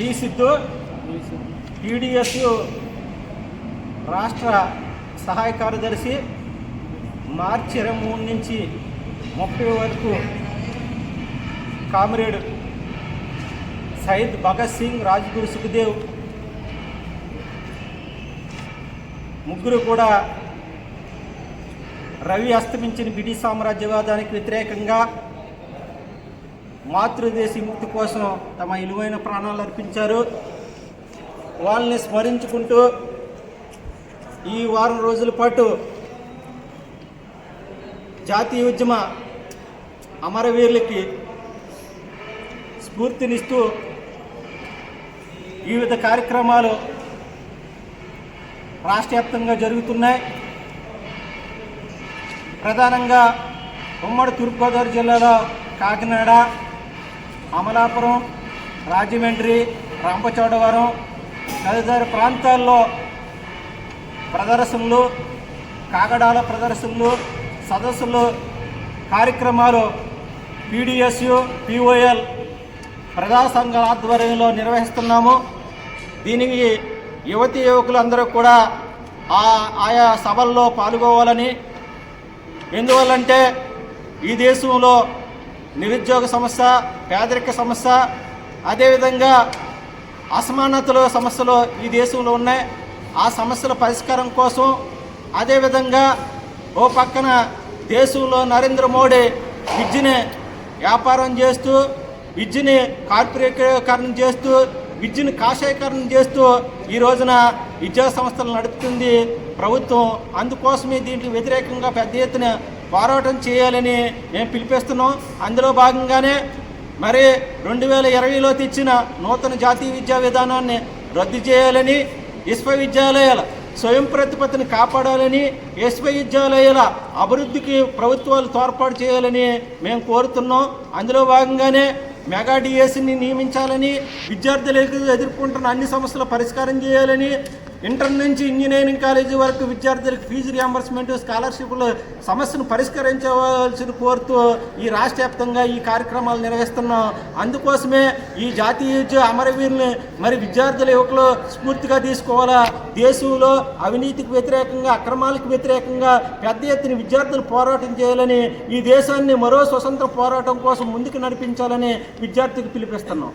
D Siddhu TDS రాష్ట్ర సహాయ కార్యదర్శి మార్చి ఇరవై మూడు నుంచి ముప్పై వరకు కామ్రేడ్ సయ్యద్ భగత్ సింగ్ రాజ్గురు సుఖదేవ్ ముగ్గురు కూడా రవి అస్తమించిన బ్రిటిష్ సామ్రాజ్యవాదానికి వ్యతిరేకంగా మాతృదేశీ ముక్తి కోసం తమ విలువైన ప్రాణాలు అర్పించారు. వాళ్ళని స్మరించుకుంటూ ఈ వారం రోజుల పాటు జాతీయ ఉద్యమ అమరవీరులకి స్ఫూర్తినిస్తూ వివిధ కార్యక్రమాలు రాష్ట్ర వ్యాప్తంగా జరుగుతున్నాయి. ప్రధానంగా ఉమ్మడి తూర్పుగోదావరి జిల్లాలో కాకినాడ అమలాపురం రాజమండ్రి రంపచోడవరం తదితర ప్రాంతాల్లో ప్రదర్శనలు కాగడాల ప్రదర్శనలు సదస్సులు కార్యక్రమాలు పీడిఎస్యు పిఓఎల్ ప్రజా సంఘాల ఆధ్వర్యంలో నిర్వహిస్తున్నాము. దీనికి యువతి యువకులు అందరూ కూడా ఆ ఆయా సభల్లో పాల్గొవాలని. ఎందువల్లంటే ఈ దేశంలో నిరుద్యోగ సమస్య పేదరిక సమస్య అదేవిధంగా అసమానతల సమస్యలు ఈ దేశంలో ఉన్నాయి. ఆ సమస్యల పరిష్కారం కోసం అదేవిధంగా ఓ పక్కన దేశంలో నరేంద్ర మోడీ విద్యని వ్యాపారం చేస్తూ విద్యని కార్పొరేటీకరణ చేస్తూ విద్యను కాషాయకరణ చేస్తూ ఈ రోజున విద్యా సంస్థలు నడుపుతుంది ప్రభుత్వం. అందుకోసమే దీనికి వ్యతిరేకంగా పెద్ద ఎత్తున పోరాటం చేయాలని మేము పిలిపిస్తున్నాం. అందులో భాగంగానే మరి రెండు వేల ఇరవైలో తెచ్చిన నూతన జాతీయ విద్యా విధానాన్ని రద్దు చేయాలని విశ్వవిద్యాలయాల స్వయం ప్రతిపత్తిని కాపాడాలని విశ్వవిద్యాలయాల అభివృద్ధికి ప్రభుత్వాలు తోడ్పాటు చేయాలని మేము కోరుతున్నాం. అందులో భాగంగానే మెగా డిఎస్సిని నియమించాలని విద్యార్థులకు ఎదుర్కొంటున్న అన్ని సమస్యల పరిష్కారం చేయాలని ఇంటర్ నుంచి ఇంజనీరింగ్ కాలేజీ వరకు విద్యార్థులకు ఫీజు రియంబర్స్మెంట్ స్కాలర్షిప్లు సమస్యను పరిష్కరించవలసిన కోరుతూ ఈ రాష్ట్ర వ్యాప్తంగా ఈ కార్యక్రమాలు నిర్వహిస్తున్నాం. అందుకోసమే ఈ జాతీయ అమరవీరుని మరి విద్యార్థుల యువకులు స్ఫూర్తిగా తీసుకోవాలా? దేశంలో అవినీతికి వ్యతిరేకంగా అక్రమాలకు వ్యతిరేకంగా పెద్ద ఎత్తున విద్యార్థులు పోరాటం చేయాలని ఈ దేశాన్ని మరో స్వతంత్ర పోరాటం కోసం ముందుకు నడిపించాలని విద్యార్థికి పిలిపిస్తున్నాం